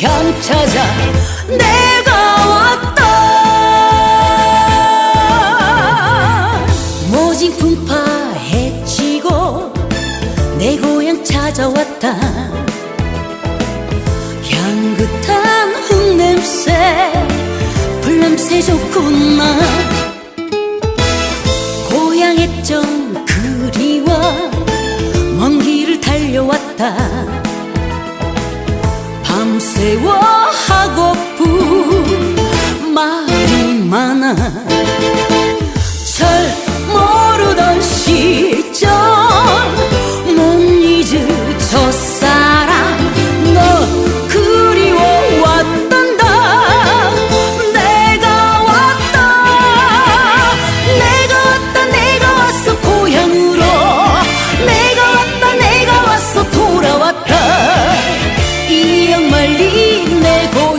형 찾아 내가 왔다. 모진 풍파 해치고 내 고향 찾아왔다. 밤새워 하고픈 말이 많아.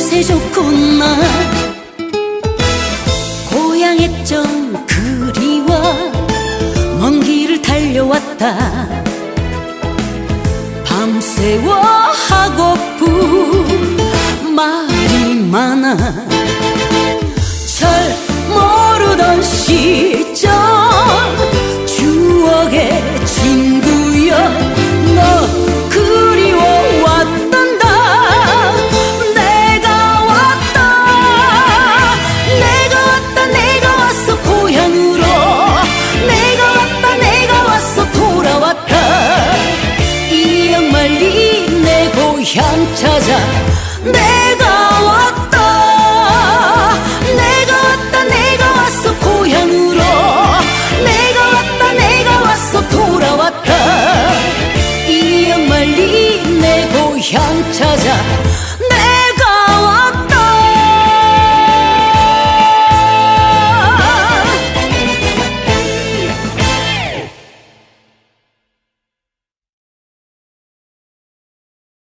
냄새 좋구나 고향에 좀 그리워 먼 길을 달려왔다. 밤새워 하고 고향 찾아 내